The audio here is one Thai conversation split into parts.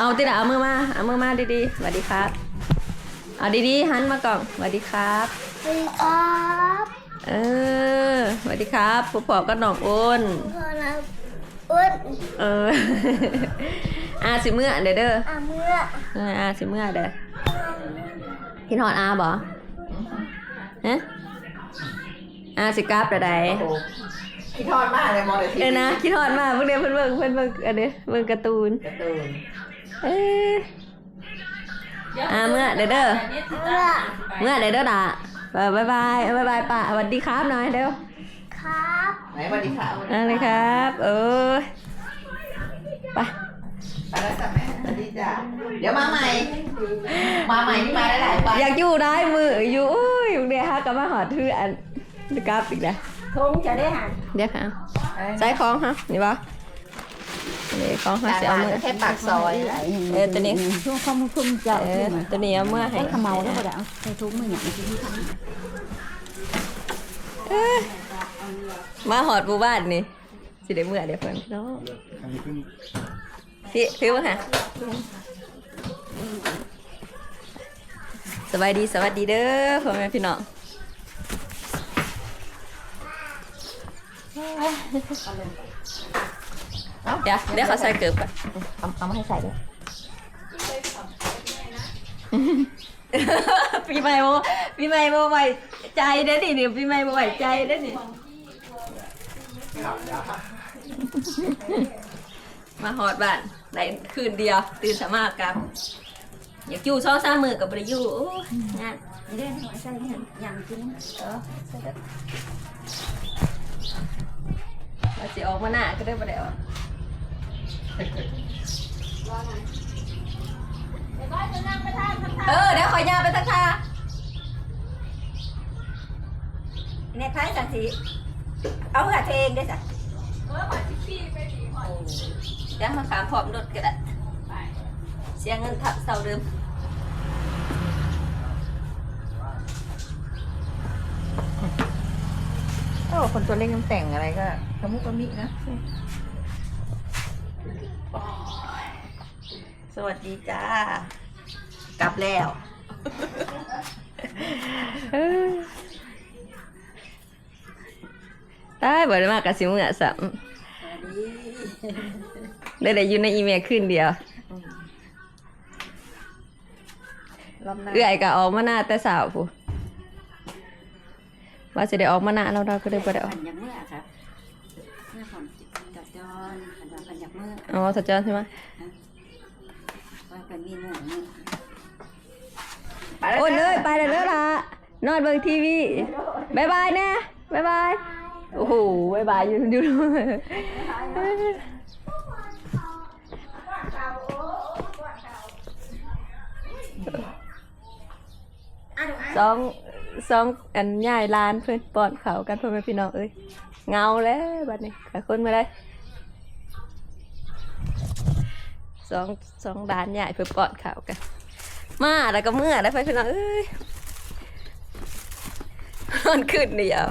เอาติละเอามือมาเอามือมาดีๆสวัสดีครับเอาดีๆหันมาก่อนสวัสดีครับ สวัสดีครับเออสวัสดีครับผู้ปอก็น้องอ้นพอนะอ้นเอออาสิเมื่อเด้อเด้ออาเมื่อเอออาสิเมื่อเด้อคิดฮอดอาบ่ฮะอาสิกราฟเด้อใดคิดทอดมากเลยมองแต่ทีเออนะคิดฮอดมากเพิ่นเด้อเพิ่นเบิ่งเพิ่นเบิ่งอันนี้เบิ่งการ์ตูนการ์ตูน เอ้ยอาเมื่อเด้อเด้อเมื่อเมื่อเด้อเด้อด่าบายบายบายบายป้าสวัสดีครับหน่อยเด้อครับไหนสวัสดีค่ะเอาเลยครับเออไปไปแล้วจ้ะแม่สวัสดีจ้ะเดี๋ยวมาใหม่ มาใหม่ที่มาได้หลายวันอยากอยู่ได้มืออยู่อุ้ยอยู่เดียวฮะก็มาหอดทื่ออันกราฟอีกแล้วทงจะได้หันเดี๋ยวค่ะใส่ของฮะนี่ปะ นี่ของฮะแต่เสียเอามือแค่ปากซอยเออตัวนี้ช่วงข้อมือคุ้มเจ้าเออตัวนี้เอาเมื่อให้ขมเมาแล้วก็ได้เอาใส่ถุงมืออย่างที่ทเอ้ยมาหอดบูบ้านนี่สิได้เมื่อเดี๋ยวเพิ่นเนาะพี่ถือมาค่ะสบายดีสวัสดีเด้อพ่อแม่พี่น้อง เดี๋ยวเดี๋ยวเขาใส่เกลือก่อนำเอาเอามาให้ใส่ด้วยปีใหม่โมปีใหม่โมไหวใจเด้อนี่นี่ปีใหม่โมไหวใจเด้อนี่มาหอดบ้านได้คืนเดียว ตื่นสามารถกับอยากอยู่สองสามมือกับบริยูโอ้ยงานนี่ได้หัวใส่เนี่ยอย่างจริงเออใส่เด้อมาสิออกมาหน้าก็ได้บ่ได้ออก เออเดี๋ยวขอยยาไปทักทาในท้ายสันสีเอาเพื่อเทงได้สักเดี๋ยวมาขามพร้อมรถก็ได้เสียเงินทับเสาเดิมโอ้คนตัวเล็กน้ำแต่งอะไรก็ขมุกขมินะ สวัสดีจ้า กลับแล้วได้บ่ได้มากกับสิมือสัมได้ได้อยู่ในอีเมลขึ้นเดียวรอบหน้าเอื้อยก็ออกมาหน้าแต่สาวผู้ว่าจะได้ออกมาหน้าเราเราก็ได้บ่ได้ออกขันยักเมื่อครับเมื่อผมจับจอนขันยักขันยักเมื่ ออ๋อสัจจรใช่ไหมว่าเป็นมีหมูนี่ไปแล้วโอ้ยจ้าเลยไปเลยเด้อล่ะนอนเบิ่งทีวีบายบายแน่บายบายโอ้โหบายบายอยู่อยู่สองสองอันใหญ่ลานเพื่อนป้อนเขาวกันเพื่อนแม่พี่น้องเอ้ยเงาแล้วบัดนี้หลายคนมาเลย สองสองดานใหญ่เพื่อปอนเขาวกันมาแล้วก็เมื่อแล้วไปพี่น้องเอ้ยนอนขึ้นเดียว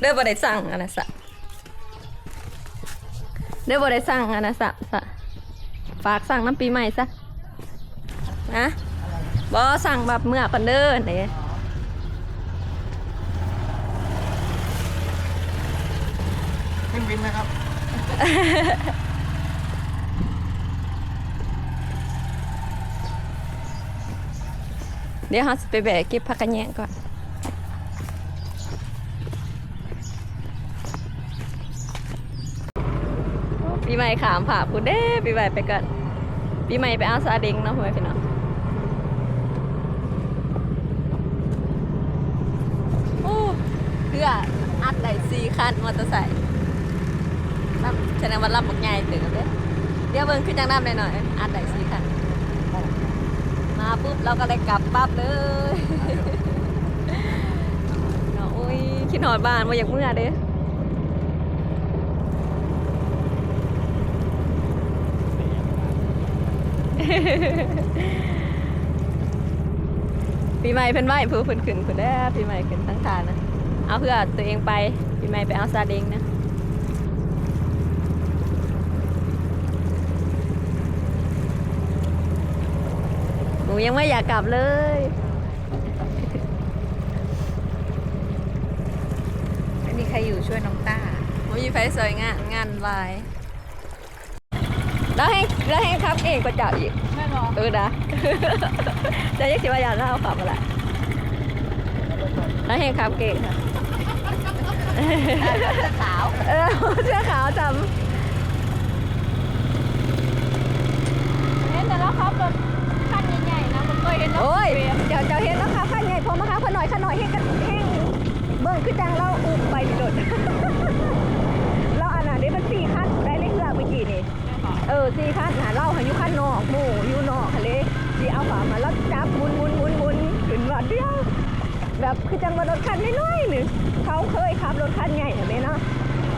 เด้อบ่ได้สั่งอันนะสะเด้อบ่ได้สั่งอันนะสะสะฝากสั่งน้ำปีใหม่ซะนะบ่สั่งแบบเมื่อก่อนเด้อเด้ขึ้นวินนะครับ เดี๋ยวเราไปแบกเก็บผักกระแยงก่อนปีใหม่ขามผ่าพูดเด้ปีใหม่ไปก่อนปีใหม่ไปเอาซาเด็งเนาะพ่อแม่พี่น้องโอ้เพื่ออัดได้สี่คันมอเตอร์ไซค์รับแสดงว่ารับบักใหญ่ตื่นเด้เดี๋ยวเบิ่งขึ้นจังน้ำหน่อยๆอัดได้สี่คัน มาปุ๊บเราก็ได้กลับปั๊บเลยเนาะโอ้ยคิดหอดบ้านมาอยากเมื่อเด้ปีใหม่เพิ่นไหวเพื่อเพิ่นขึ้นเพิ่นได้ปีใหม่ขึ้นทั้งทานนะเอาเพื่อตัวเองไปปีใหม่ไปเอาซาเดงนะ ยังไม่อยากกลับเลยไม่มีใครอยู่ช่วยน้องต้าหนูมีไฟสวยงานงานลาย แล้วให้แล้วให้ครับเองก็จับอีกแม่บอกเออนะจะยังสิว่าอยากเล่าขับอะไรแล้วให้ครับเก่งค่ะสาวเออเสื้อขาวจเห็นแต่แล้วครับรถคันใหญ่ๆนะมัน เคยเห็นำเนาะโอ้ยเดี๋ยวเจ้าเห็นแล้วค่ะขั้นใหญ่พอมาค่ะขน่อยขน่อยให้กันแห้งเบิ่งคือจังเราอุ้มไปดิโดดเราอันนั้นนี่มันสี่ขั้นได้เลยเหือเมื่อกี้นี่เออสี่ขั้นหาเล่าหาอยู่ขั้นนอกหมู่อยู่นอกทะเลสีเอาฝามาแล้วจับหมุนหมุนหมุนหมุนขึ้นมาเดียวแบบคือจังมารถคันน้อยๆหนึ่งเขาเคยขับรถคันใหญ่แบบนี้เนาะ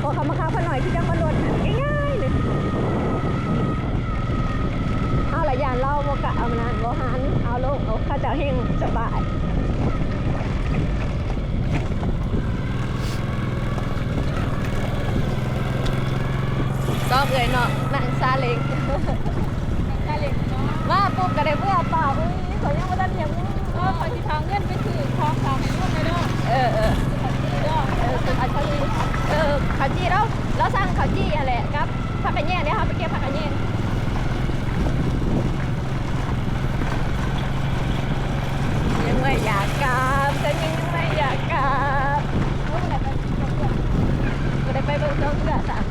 พอเขามาขับขน่อยคือจังมารถหันง่ายๆเลยเอาละยานเล่าโมกะเอามานานโมหัน เอาลงเอาข้าเจะเฮงสบายก็เลยเนาะนั่งซาเล้งได้เลยเนาะมาปุ๊บก็ได้เมื่อเปล่าอุ้ยเขายังไม่ได้ยังเออคอยที่ทางเงินไปซื้อของฝากให้ลูกเลยเด้อเออเออขอบคุณเด้อเออคืออันเขาจีเออเขาจีแล้วแล้วสั่งเขาจีอะไรครับผักกระเนียงเนี่ยครับไปเก็บผักกระเนียงยังไม่อยากกลับฉันยังไม่อยากกลับก็ได้ไปเบิ่งเจ้าเสือสั่ง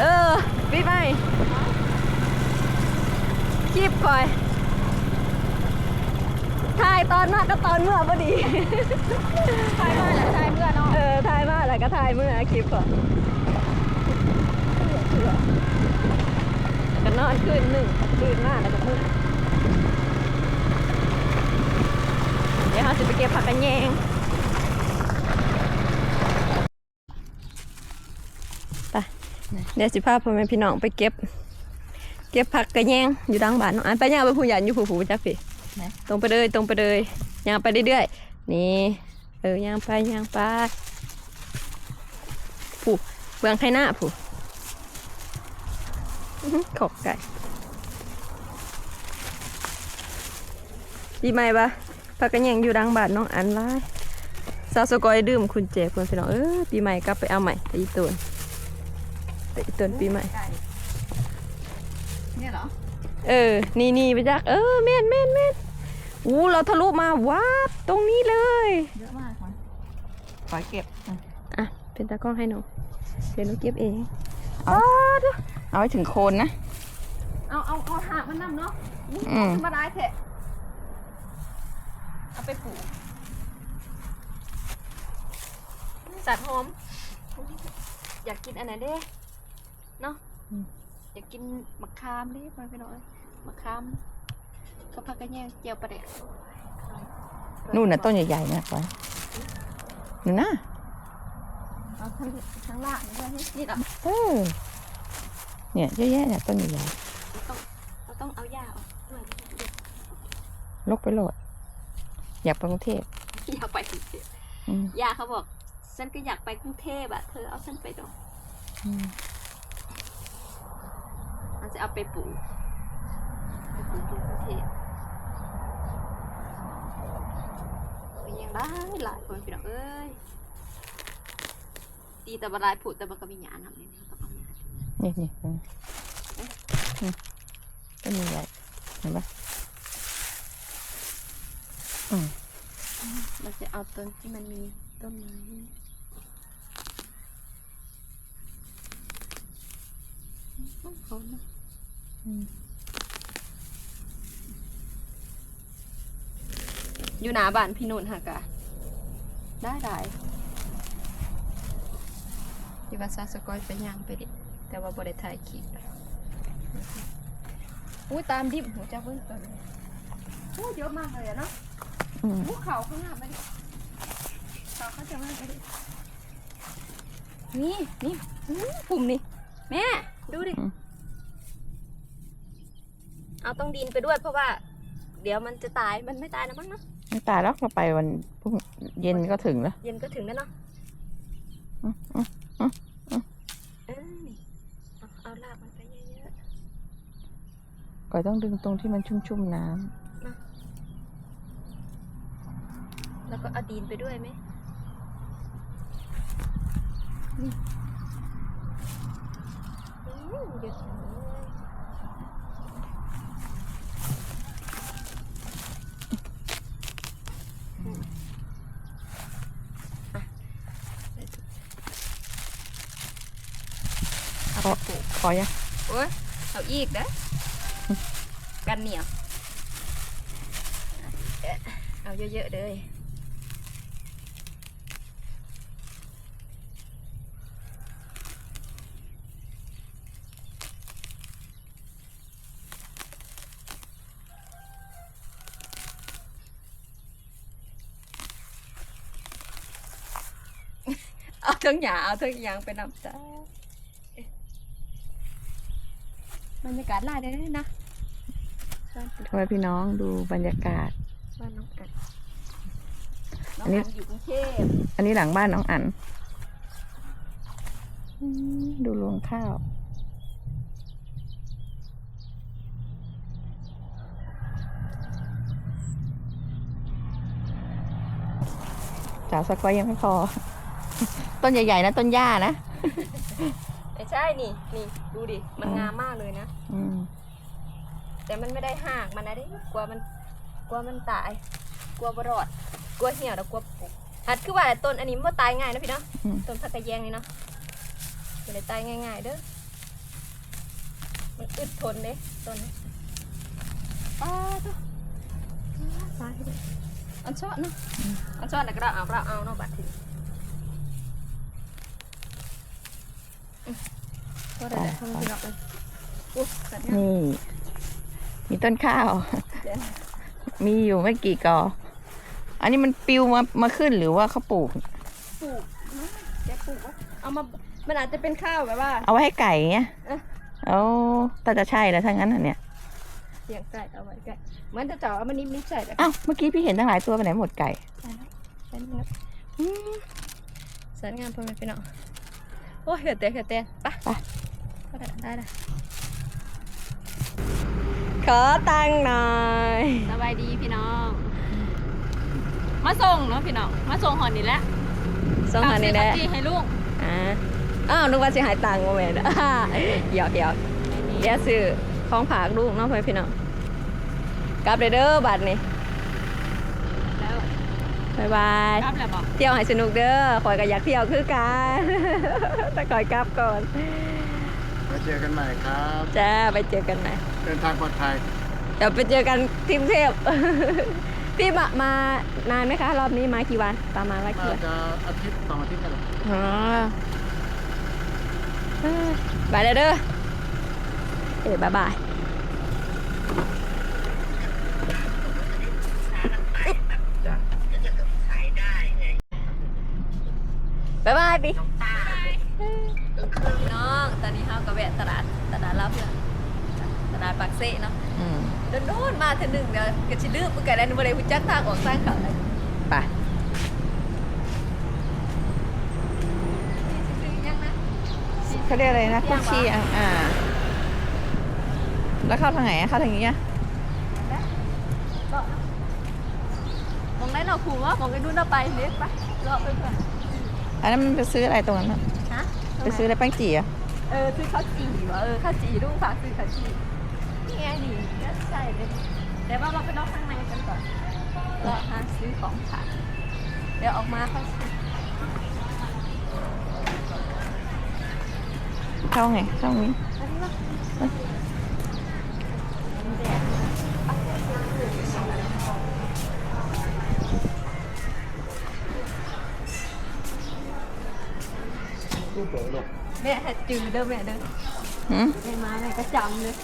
เออปีใหม่คลิปคอยถ่าย ตอนมากก็ตอนเมื่อพอดีถ่ายมาแล้วถ่ายเมื่อเนาะเออถ่ายมาแล้วก็ถ่ายเมื่อคลิปก่อนก็นอนคืนหนึ่งตื่นมาแล้วก็มือเดี๋ยวเราจะไปเก็บผักกันแยงไปเดี๋ยวสิพาพ่อแม่พี่น้องไปเก็บ เก็บผักกระแยงอยู่ดังบ้านเนาะอันไปย่างไปผู้ใหญ่อยู่ผู้ผู้จักพี่ตรงไปเลยตรงไปเลย ย่างไปเรื่อยๆ นี่ เออย่างไปย่างไปผู้เบืองไข่หน้าผู้อื้อหือขอกไก่ดีไหมปะพักกันยังอยู่ดังบาทน้องอันไล่ซาสกอยดื่มคุณเจเพื่อนพี่น้องเออปีใหม่กลับไปเอาใหม่แต่อีตุนแต่อีตุนปีใหม่เนี่ยเหรอเออนี่นี่ไปจักเออแม่นแม่นแม่น อู้เราทะลุมาว้าบตรงนี้เลยเยอะมากค่ะขอเก็บอะอะเป็นตากล้องให้หนูเดี๋ยวหนูเก็บเองเอาเอาไว้ถึงโคนนะ เอาเอาเอาหากมันนำเนาะอืมมาได้เถอะเอาไปปลูกสัตว์หอม อยากกินอันไหนเด้เนาะอยากกินมะขามเด้มาพี่น้อยมะขาม ก็พักกันแย่งเจียวประเดี๋ยวนู่นน่ะต้นใหญ่ๆนะก่อนนู่นนะเอาทั้งทั้งล่างนี่ด้วยนี่เราเออเนี่ยเยอะแยะเนี่ยต้นใหญ่ต้องเราต้องเอาหญ้าออกด้วยๆลกไปโหลด อยากไปกรุงเทพอยากไปกรุงเทพอืมย่าเขาบอก ฉันก็อยากไปกรุงเทพอะเธอเอาฉันไปดอกอืมมันจะเอาไปปลูกไปปลูกที่กรุงเทพ เป็นยังได้หลายคนพี่น้องเอ้ยตีแต่บลายผุดแต่มันก็มีหยาทำเนี่ยเขาต้องเอาหยานี่นี่อืมอืมต้นใหญ่ๆเห็นปะอืมเราจะเอาต้นที่มันมีต้นไม้เขานะ อยู่หน้าบ้านพี่นุ่นค่ะกะได้ได้ที่ว่าซาสกอยไปย่างไปดิแต่ว่าบ่ได้ถ่ายคลิปอุ้ยตามดิบหัวจักเบิ่งตอนนี้โอ้ยเยอะมากเลยอะเนาะอืมภูเขาข้างหน้ามาดิเขาเขาจะมาไปดินี่นี่อู้ปุ่มนี่แม่ดูดิเอาต้องดินไปด้วยเพราะว่า เดี๋ยวมันจะตายมันไม่ตายนะมั้งเนาะ ไม่ตายแล้วเราไปวันพรุ่งเย็นก็ถึงแล้วเย็นก็ถึงแล้วเนาะเออนี่เอาเอาลากมันไปเยอะก่อยต้องดึงตรงที่มันชุ่มๆน้ๆแล้วก็เอาดีนไปด้วยไหมนี่อืมเยอะจังเลยำ ขอขอยังโอ้ยเอาอีกนะกันเหนียวเอ๊ะเอาเยอะๆเลยเอาทั้งหยาเอาทั้งยางไปนำจ้าเอ๊ะ บรรยากาศลายได้เลยนะบ้านทำไมพี่น้องดูบรรยากาศ บ้านน้องอันน้องอันนี้อันอยู่กรุงเทพอันนี้หลังบ้านน้องอันอืมดูรวงข้าว สาวสกอยยังไม่พอ ต้นใหญ่ ๆ นะ ต้นหญ้านะ ไม่ใช่นี่นี่ดูดิ มันงามมากเลยนะ อืม แต่มันไม่ได้หากมันนะดิกลัวมัน กลัวมันตาย กลัวบรอด กลัวเหี่ยวแล้วกลัวปลูกอัดคือว่าต้นอันนี้มันบ่ตายง่ายนะพี่เนาะ อืม ต้นผักกระแยงนี่เนาะไม่ได้ตายง่ายๆเด้อ มันอึดทนเด้ต้นนี้ป้าตัวตายเลยอันชอบเนาะ อันชอบแต่กระเอากระเอาเนาะบัดทีอื ก็ได้ทำพี่น้องเลยอุ๊ยสัตว์เนี่ยนี่ มีต้นข้าว เดี๋ยวมีอยู่ไม่กี่กอ อันนี้มันปิวมามาขึ้นหรือว่าเขาปลูก ปลูกนะแกปลูกวะเอามา มันอาจจะเป็นข้าวแบบว่า เอาไว้ให้ไก่เงี้ยเอ๊ะเอาแต่จะใช่แล้วถ้างั้นน่ะเนี่ยเสียงไก่เอาไว้ไก่เหมือนจะเจาะเอามันนิ่มๆใส่แบบอ้าวเมื่อกี้พี่เห็นตั้งหลายตัวไปไหนหมดไก่ใช่ไหมครับอืมสวยงามพ่อแม่พี่น้องโอ้ยเหือดเตะเหือดเตะไปไปก็ ได้ได้ได้ขอตังค์หน่อย สบายดีพี่น้อง มาส่งเนาะพี่น้อง มาส่งหอนนี่แหละส่งหอนนี่แหละให้ลูกอ่าอ้าวนึกว่าสิหายตังค์โมเมนต์อ่าหยอกหยอกเดี๋ยวซื้อของผากลูกเนาะพ่อแม่พี่น้องกลับเลยเด้อบัตรนี่แล้วบายบายรับแล้วบอกเที่ยวให้สนุกเด้อคอยก็อยากเที่ยวคือกันแต่คอยกลับก่อนไว้ เจอกันใหม่ครับจ้าไปเจอกันไหมเดินทางปลอดภัยเดี๋ยวไปเจอกันที่กรุงเทพ พี่มามานานไหมคะ รอบนี้มากี่วันประมาณว่ากี่น่าวันจะอาทิตย์สองอาทิตย์กันแหละอ๋อไปเลยเด้อเอ้ยบายบายบายบายพี่ น้องตอนนี้เขาก็แวะตลาดตลาดรับเพื่อนตลาดปากเซ่เนาะอืมโดนๆมาเธอหนึ่งเดี๋ยวก็ชิลืมเมื่อกี้ได้นึกว่าได้หุ่จักทางออกสร้างเขาเลยไปซื้อยังนะเขาเรียกอะไรนะกุชชี่อะอ่า แล้วเข้าทางไหนอะเข้าทางนี้อะก็มองได้เราขู่ว่ามองกันดูเราไปเล็กไปรอไปก่อนอันนั้นมันไปซื้ออะไรตรงนั้นอะฮะ ไปซื้ออะไรแป้งจีอะเออซื้อข้าวจี่วะเออข้าวจี่ลูกฝากซื้อข้าวจี่นี่ไงดีก็ใช่เลยแต่ว่าเราไปนอกข้างในกันก่อนรอหาซื้อของฝากเดี๋ยวออกมาค่อยซื้อเข้าไงเข้านี้ อันนี้ว่าแม่ให้จืดเด้อแม่เด้อหืมแม่มาแม่ก็จำเลย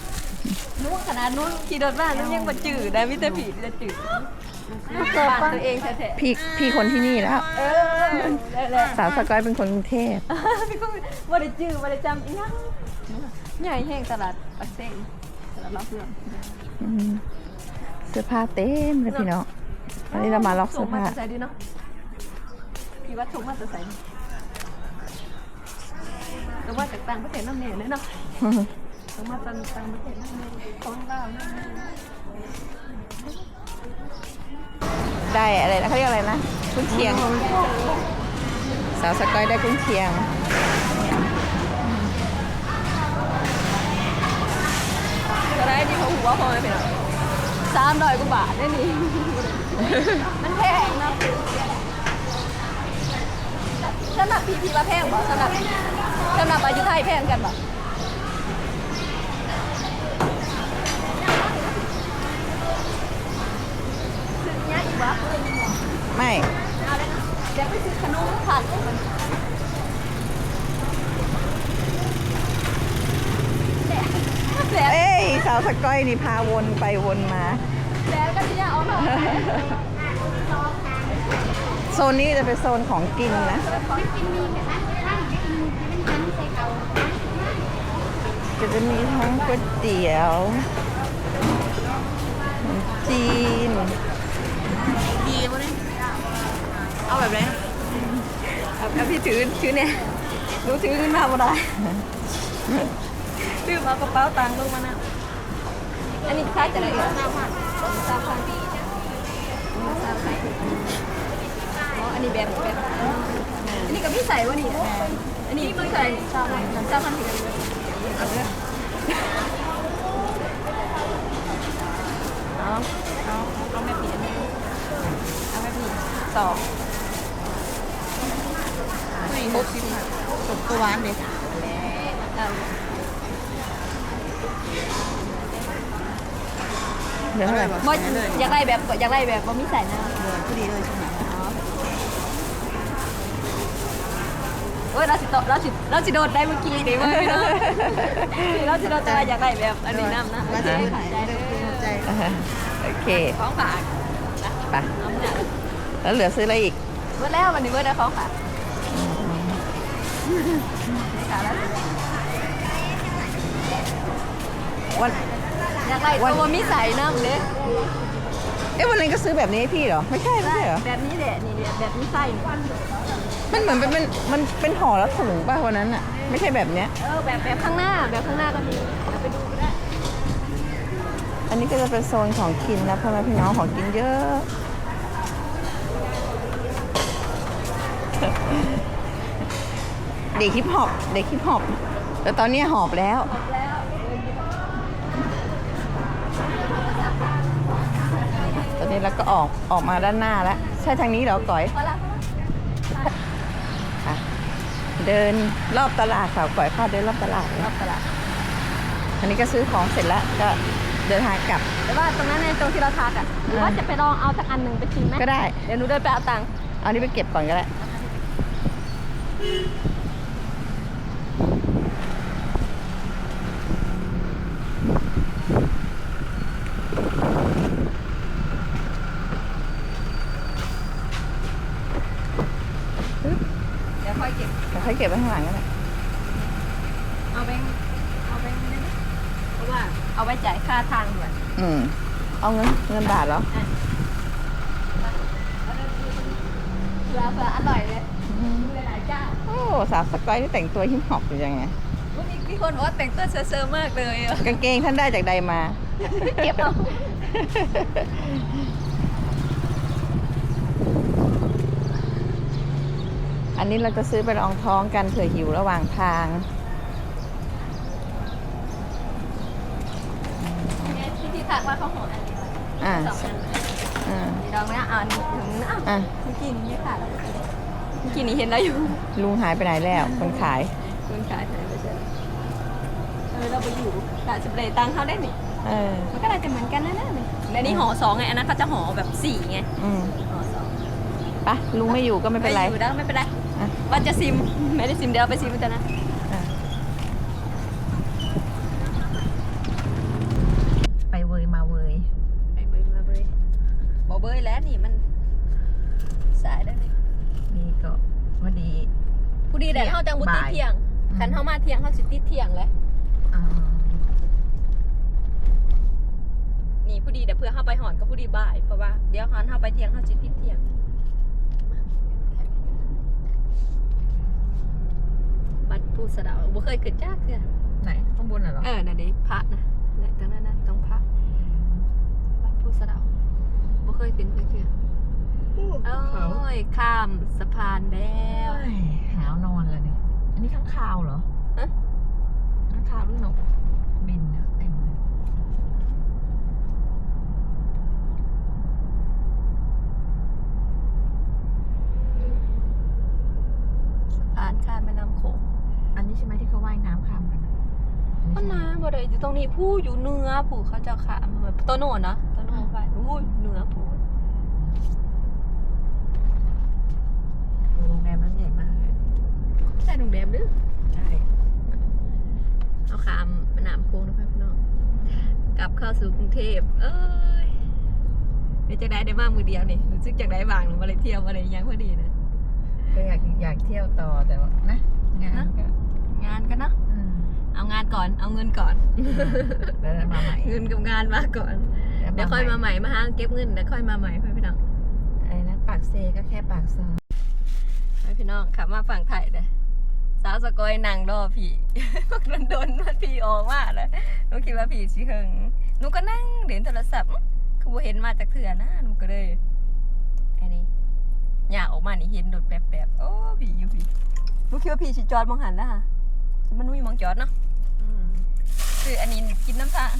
นู้นขนาดนู้นขี่รถบ้านนู้นยังมาจืดนะมิแต่ผีจะจืดบ้านตัวเองแท้พี่พี่คนที่นี่แล้ว ๆเออได้แหละสาวสกอยเป็นคนกรุงเทพพี่ก็ว่าได้จืดว่าได้จำอีกยังใหญ่แห้งตลาดปักเซ่งตลาดล็อกเรื่องอืมเสื้อผ้าเต็มเลยพี่น้องอันนี้เรามาล็อกเสื้อผ้าส่งมาแต่ใส่ดีเนาะพี่ว่าส่งมาแต่ใส่ดี แต่ว่าจากต่างประเทศน้ำเนยเลยเนาะแต่มาต่างต่างประเทศน้ำเนยของเราน้ำเนยได้อะไรนะเขาเรียกอะไรนะกุ้งเชียง สาวสกอยได้กุ้งเชียงก็ได้ที่เขาหัวพอไหมเป็นสามร้อยกว่าบาทได้นี่มันแพงเนาะ สำหรับพีพีว่าแพงบ่สำหรับสำหรับอายุไทยแพงกันบ่ซื้อเนี้ยอีกวะไม่เอาเลยนะเดี๋ยวไปซื้อขนมผ่านมันแดดแดดเอ้ยสาวสกอยนี่พาวนไปวนมา แดดก็ที่จะเอาหน่อย โซนนี้จะเป็นโซนของกินนะ ก็จะมีทั้งก๋วยเตี๋ยวขนมจีน ดีมั้ยเอาแบบไหนเอาเอาพี่ถือถือเนี่ยรู้ถือขึ้นมาบ่ได้ถือมากระเป๋าตังค์ลงมานะอันนี้ค่าจะได้เอ่ยสามพันสามพันสามพัน อันนี้แบบแบบอันนี้ก็พี่ใส่วะนี่อันนี้พี่ใส่สามพันสามพันถึงเอาเลยเอาเอาเอาไม่เปลี่ยนเอาไม่เปลี่สองครบสิบครบตัววานเลยเอาเหลือเท่าไหร่บ่อยากได้แบบอยากได้แบบบ่มีใส่หน้าพอดีเลยใช่ไหม เอ้ยเราสิโตเราสิเราสิโดดได้เมื่อกี้นี่เว้ยเนาะเราสิโดดแต่ว่าอยากได้แบบอันนี้น้ำนะว่าจะขายได้เลยโอเคของฝากไปน้ำเนี่ยแล้วเหลือซื้ออะไรอีกเมื่อแล้ววันนี้เมื่อได้ของฝากขายแล้ววันอยากได้ตัวมีใส่น้ำเด้เอ๊ะวันนั้นก็ซื้อแบบนี้ให้พี่เหรอ ไม่ใช่ไม่ใช่เหรอ แบบนี้แหละนี่แหละแบบมีใส่นี่ มันเหมือนเป็นเป็นมันเป็นห่อแล้วถุงป่ะวันนั้นอะ ไม่ใช่แบบเนี้ย เออแบบแบบข้างหน้าแบบข้างหน้าก็มีเอาไปดูก็ได้อันนี้ก็จะเป็นโซนของกินนะพ่อแม่พี่น้องของกินเยอะ เด็กฮิปฮอปเด็กฮิปฮอปแต่ตอนนี้หอบแล้ว แล้วตอนนี้เราก็ออกออกมาด้านหน้าแล้ว ใช่ทางนี้เหรอก๋อย พอละอะ เดินรอบตลาดสาวก๋อยพาเดินรอบตลาดรอบตลาดอันนี้ก็ซื้อของเสร็จแล้วก็เดินทางกลับ แต่ว่าตรงนั้นในตรงที่เราทักอะหรือว่าจะไปลองเอาสักอันหนึ่งไปชิมไหมก็ได้ เดี๋ยวหนูเดินไปเอาตังค์เอานี้ไปเก็บก่อนก็ได้ เดี๋ยวค่อ ยเก็บเดี๋ยวค่อยเก็บไว้ข้างหลังก็ได้เอาแบงค์เอาแบงค์นี่นะเพราะว่าเอาไว้จ่ายค่าทางด่วนอืม เอาเงินเงินบาทเหรอเพื่อเพื่ออร่อยเลยดูหลายๆเจ้าโอ้สาวสกอยที่แต่งตัวฮิปฮอปอยู่ยังไงวันนี้มีคนบอกว่าแต่งตัวเซอร์ๆมากเลยอะกางเกงท่านได้จากใดมาเก็บเอา นนี้เราจะซื้อไปรองท้องกันเผื่อหิวระหว่างทางที่ที่ทักว่าเขาห่ออันนี้อ่าสองอันอ่านี่ลองนะอ่านถึงอ้าวอะเมื่อกี้นี้ค่ะเมื่อกี้นี้เห็นแล้วอยู่ ลุงหายไปไหนแล้วคนขายคุณขายไหนไปเจอเออเราไปอยู่กะจะไปตังค์เขาได้นี่เออมันก็น่าจะเหมือนกันนะเนี่ยและนี่ห่อสองไงอันนั้นเขาจะห่อแบบสี่ไงอืมห่อสองไปะลุงไม่อยู่ก็ไม่เป็นไรอยู่แล้วไม่เป็นไรอะ ว่าจะซิม ไม่ได้ซิมเดี๋ยวเอาไปซิมกันนะอะไปเวยมาเวย ไปเบยมาเบยบอเบยแล้วนี่มัน สายได้เลย นี่ก็พอดี ผู้ดีแต่เขาจังบุติ บ่าย เที่ยง อืม คันเขามาเที่ยงเขาสิติดเที่ยงเลย อ่า นี่ผู้ดีแต่เพื่อเข้าไปหอนก็ผู้ดีบ่าย เพราะว่าเดี๋ยวหอนเข้าไปเที่ยงเขาสิติดเที่ยง บัตรผู้ สะเดา บ่เคยขึ้นจ้าเทื่อไหนข้างบนน่ะเหรอเออน่ะดิพระนะเนี่ยตรงนั้นนะตรงพระวัดผู้สะเดาบ่เคยขึ้นเลยเทื่อโอ้ยข้ามสะพานแล้วโอ้ยหาวนอนแล้วนี่อันนี้ข้างคาวเหรอฮะข้างคาวหรือนกบินเนี่ยเต็มเลยสะพานข้ามแม่น้ำโขง อันนี้ใช่ไหมที่เขาว่ายน้ำข้ามกันน่ะก็น้ำบ่ได้อยู่ตรงนี้ผู้อยู่เหนือผู้เขาจะข้ามแบบโตโน่นะโตโน่ไปอู้ยเหนือผู้โอ้โรงแรมนั้นใหญ่มากเลยใช่โรงแรมหรือใช่เอาขามแม่น้ำโขงนะพี่น้องกลับเข้าสู่กรุงเทพเอ้ยเดี๋ยวจะได้ได้มากมือเดียวนี่รู้สึกจากได้บางมาเลยเที่ยวมาเลยยังพอดีนะก็อยากอยากเที่ยวต่อแต่ว่านะงานก็ งานกันเนาะอืมเอางานก่อน เอาเงินก่อน แล้วมาใหม่เงินกับงานมาก่อน เดี๋ยวค่อยมาใหม่มาห้างเก็บเงินแล้วค่อยมาใหม่พี่พี่น้องอะไรนะปากเซก็แค่ปากซอยพี่พี่น้องขับมาฝั่งไทยเลยสาวสกอยนั่งรอพี่พวกนั้นโดนมันพี่ออกมาเลยหนูคิดว่าพี่สิเฮิงหนูก็นั่งเล่นโทรศัพท์อื้อคือบ่เห็นมาจากเถื่อนะหนูก็เลยอันนี้อยากออกมานี่เห็นโดดแป๊บๆโอ้พี่อยู่พี่หนูคิดว่าพี่สิจอดมองหันแล้วฮะ มันไม่มีมองจอดเนาะอืมคืออันนี้กินน้ำทาง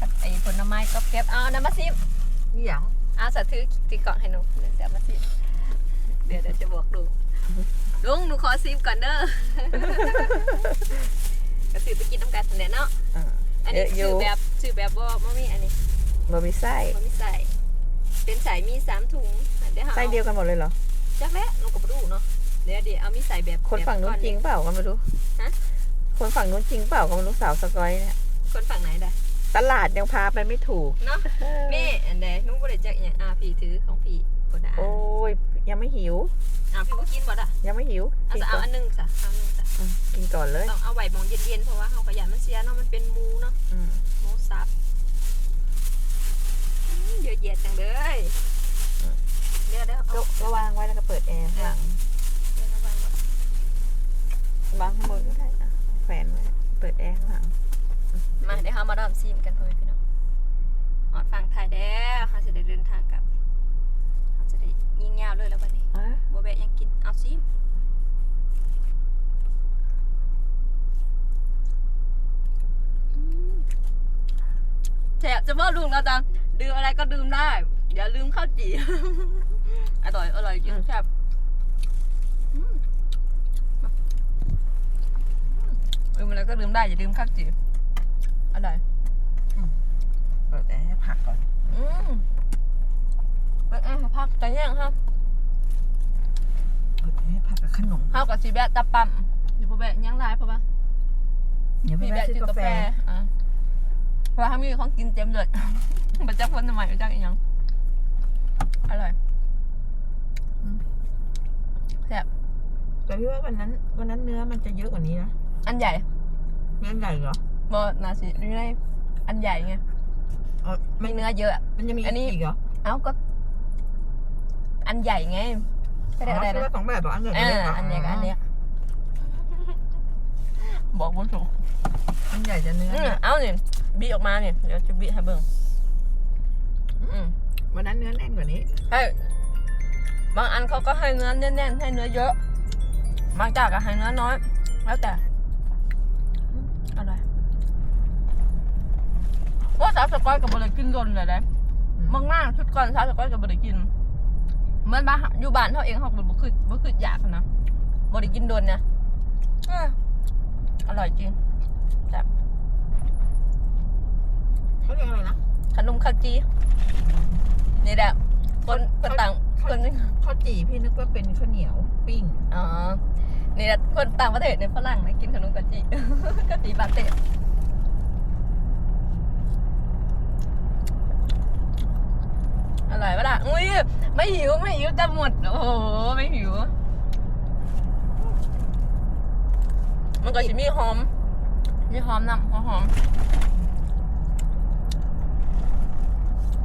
กับไอ้ผลไม้ก็เก็บเอาน้ำมาซิมนี่หยังเอาสะถือตีกล่องให้หนูเดี๋ยวจะมาซิมเดี๋ยวเดี๋ยวจะบอกลุงลุงหนูขอซิมก่อนเด้อก็ซื้อไปกินน้ำกันเนี่ยเนาะอ่าอันนี้เยอะอยู่ซื้อแบบซื้อแบบบ่บ่มีอันนี้บะหมี่ไส้บ่มีใส่เป็นใส่มีสามถุงเดี๋ยวหาไส้เดียวกันหมดเลยเหรอจักแล้วหนูก็บ่รู้เนาะ เดี๋ยวเดี๋ยวเอามีใส่แบบคนฝั่งนู้นแบบจริงเปล่าก็ไม่รู้ฮะคนฝั่งนู้นจริงเปล่าก็ไม่รู้สาวสกอยเนี่ยคนฝั่งไหนได้ตลาดยังพาไปไม่ถูกเนาะนี่อันใดหนูบ่ได้จักอหย่างอ่าพี่ถือของพี่ก็ได้โอ้ยยังไม่หิวอ่าพี่บ่กินบ่ล่ะยังไม่หิวเอากินจะก่เอาอนอันหนึงซะเอาอันหนึงซะอืมกินก่อนเลยต้องเอาไว้มองเย็นๆเพราะว่าเฮาก็อยากมันเสียเนาะมันเป็นหมูเนาะอืมหมูสับอืมเยอะแยะจังเลยเดี๋ยวเดี๋ยวก็เอาก็วางไว้แล้วก็เปิดแอร์ข้างหลัง เดี๋ยวระวังก่อน วางข้างบนก็ได้อะแขวนไว้เปิดแอร์ข้างหลัง มาเดี๋ยวเฮามาดอมซีมกันเพื่อนพี่น้องหอดฟังไทยแล้วเฮาจะได้เดินทางกลับเฮาจะได้ยิงยาวเลยแล้วบัดนี้อะบัวแบะยังกินเอาซีมอืมแถบจะบอกลุงเราจังดื่มอะไรก็ดื่มได้ อย่าลืมข้าวจีอร่อยอร่อยจริงแซ่บอืม ลืมอะไรก็ลืมได้ อย่าลืมข้าวจีอร่อยเปิดแอร์ให้ผักก่อน อืมเป็นไงพักใจยังครับเปิดแอร์ให้ผักกับขนมข้าวกับซีแบะตะปั๊มอยู่ปะแบะยังไรปะปะเดี๋ยวซีพี่แบะแม่ซื้ซื้อากกาแฟแฟอะเพราะว่าเขามีของกินเต็มเลยบัจักคนทำไมบัจักอีกยังอร่อยอืมแซ่บแต่พี่ว่าวันนั้นวันนั้นเนื้อมันจะเยอะกว่านี้นะ อันใหญ่เนื้อใหญ่เหรอบนาสิอยู่ในอันใหญ่ไงอ๋อมัมีนเนื้อเยอะ มันจะมีอันนี้ อีกเหรอเอ้าก็ อันใหญ่ไงก็อ๋ได้ออะไรใช่นะว่าสองแบบเหรออันใหญ่เอกับอเล็กเหรอันเนี้ยกับอันเนี้ยบอกบนสูงอันใหญ่จะเนื้ออืมเอาเนี่ยบีออกมาเนี่ยเดี๋ยวจะบีให้เบิ่งอืม วันนั้นเนื้อแน่นกว่านี้ ให้บางอันเขาก็ให้เนื้อแน่นๆให้เนื้อเยอะ บางเจ้าก็ให้เนื้อน้อย แล้วแต่อืมอร่อยว่า สาวสกอยกับบริกินโดนเลยนะอืมบางหน้าชุดก่อนสาวสกอยกับบริกินเหมื่อนบ้านอยู่บ้านเขาเองเขาบ่บ่คือบ่คืออยากนะบริกินโดนเนี่ยเอ้ออร่อยจริงแซ่บเขาเรียกอะไรนะขนมข้าวจีนี่แหละคนคนต่างคนข้าวจี่พี่นึกว่าเป็นข้าวเหนียวปิ้งอ๋อนี่แหละคนต่างประเทศในยฝรั่งนะกินขนมกะจิกะจิบาเต้ อร่อยปะล่ะอุ้ยไม่หิวไม่หิวจะหมด โอ้โห ไม่หิว มันก็จะมีหอม มีหอมนำหอมหอม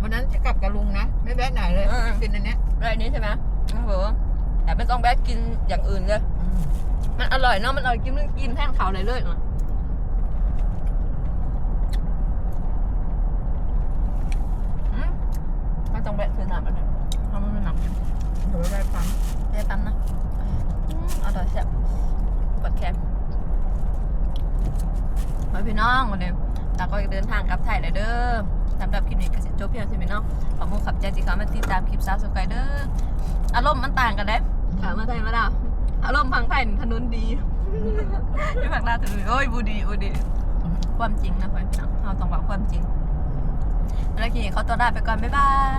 วันนั้นจะกลับกับลุงนะ ไม่แวะไหนเลยเออกินอันเนี้ยอะไรนี้ใช่ไหมโอ้โหแต่ไม่ต้องแวะกินอย่างอื่นเลยอืมมันอร่อยเนาะ มันอร่อยกินกินแท่นเขาเลยเลยเนาะอืมไม่ต้อง แวะซื้อน้ำอันนี้เพราะมันเป็นน้ำเย็นเดี๋ยวได้ปั๊มได้ปั๊มนะอืมอร่อยแซ่บปวดแคมมาพี่น้องวันนี้ตาก็เดินทางกลับไทยเลยเด้อสำหรับคลิปนี้ก็สิจบเพียงเท่านี้เนาะขอบคุณขับใจที่เขามาติดตามคลิปสาวสกายเด้ออารมณ์มันต่างกันเด้ถามมาไทยมาดาวอารมณ์พังไผ่ถนนดีที่ผักลาดถนนโอ้ยบูดีบูดีความจริงนะเพื่อนพี่น้องเราต้องบอกความจริงแล้วคลิปนี้เขาตัวลาไปก่อน บ๊ายบาย